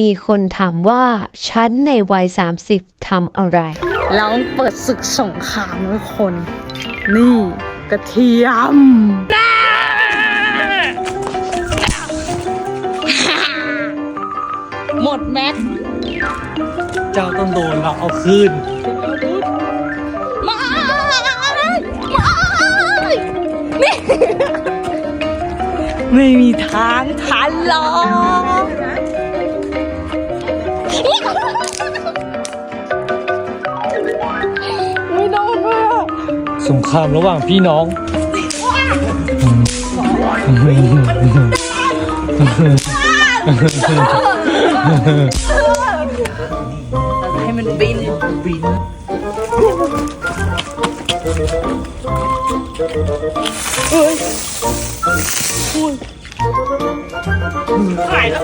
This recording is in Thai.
มีคนถามว่าฉันในวัย 30 ทำอะไรเราเปิดศึกสงครามทุกคน นี่กระเทียม หมดแม็กเจ้าต้องโดนเราเอาคืนมามานี่ ไม่มีทางทันหรอก สงครามระหว่างพี่น้องให้มันบินบินหายแล้ว